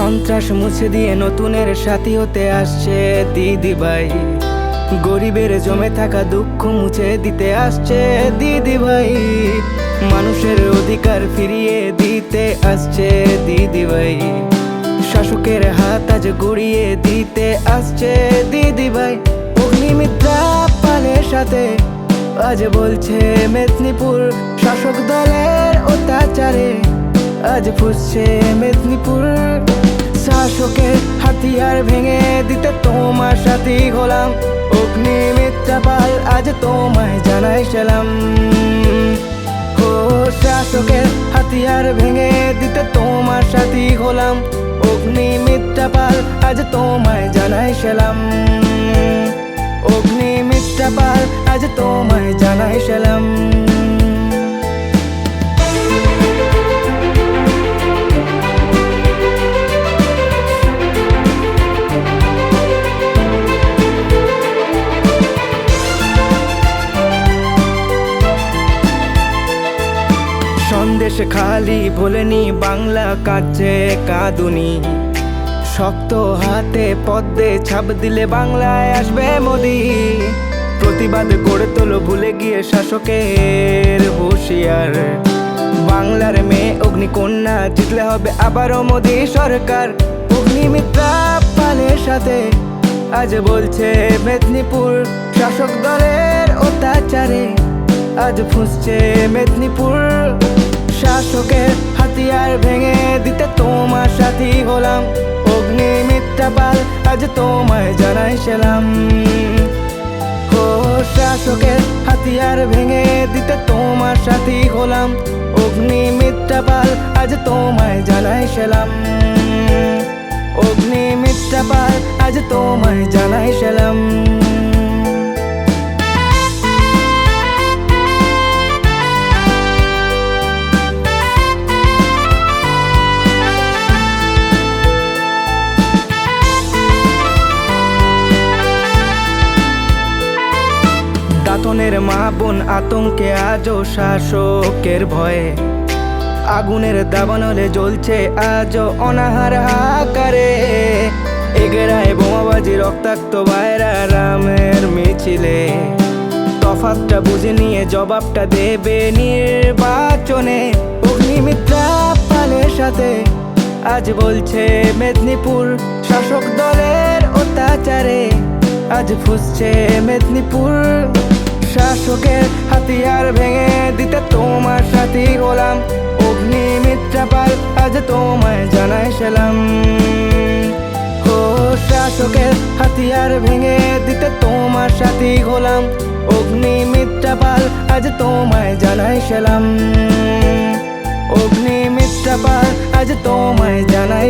সন্ত্রাস মুছে দিয়ে নতুনের সাথী হতে আসছে দিদি ভাই গরিবের জমে থাকা দুঃখ মুছে দিতে আসছে দিদি ভাই মানুষের অধিকার ফিরিয়ে দিতে আসছে দিদি ভাই শাসকের হাত আজ গড়িয়ে দিতে আসছে দিদি ভাই অগ্নিমিত্রা পালের সাথে আজ বলছে মেদিনীপুর শাসক দলের অত্যাচারে। আজ ফুসছে মেদিনীপুর হাতিয়ার ভেঙে দিতে তোমার সাথী হলাম। অগ্নিমিত্রা পাল আজ তোমায় জানাই সালাম। ও শাসকের হাতিয়ার ভেঙে দিতে তোমার সাথী হলাম। অগ্নিমিত্রা পাল আজ তোমায় জানাই সালাম। অগ্নিমিত্রা পাল আজ তোমায় জানাই সালাম। সন্দেশ খালি বলেনি বাংলা কাছে কাঁদুনি। শক্ত হাতে পদ্মে ছাপ দিলে বাংলায় আসবে মোদি। প্রতিবাদ গড়ে তোলো ভুলে গিয়ে শাসকের হুঁশিয়ার। বাংলার মেয়ে অগ্নিকন্যা জিতলে হবে আবারও মোদি সরকার। অগ্নিমিত্রা পালের সাথে আজ বলছে মেদিনীপুর শাসক দলের অত্যাচারে। আজ ফুসছে মেদিনীপুর শাসকের হাতিয়ার ভেঙে দিতে তোমার সাথী হলাম। অগ্নিমিত্রা পাল আজ তোমায় জানাই সালাম। ও শাসকের হাতিয়ার ভেঙে দিতে তোমার সাথী হলাম। অগ্নিমিত্রা পাল আজ তোমায় জানাই সালাম। অগ্নিমিত্রা পাল আজ তোমায় জানাই সালাম। দাতনের মা বোন আতঙ্কে আজও শাসকের ভয়ে। আগুনের দাবানলে জ্বলছে আজও অনাহার আকারে। এগেরায় বোমাবাজি, রক্তাক্ত বাইরা রামের মিছিলে। তফাতটা বুঝে নিয়ে জবাবটা দেবে নির্বাচনে। অগ্নিমিত্রা পালের সাথে আজ বলছে মেদিনীপুর শাসক দলের অত্যাচারে। আজ ফুসছে মেদিনীপুর শাসকের হাতিয়ার ভেঙে দিতে তোমার সাথী হলাম। অগ্নিমিত্রা পাল, আজ তোমায় জানাই সালাম। ও শাসকের হাতিয়ার ভেঙে দিতে তোমার সাথী হলাম। অগ্নিমিত্রা পাল, আজ তোমায় জানাই সালাম। অগ্নিমিত্রা পাল, আজ তোমায় জানাই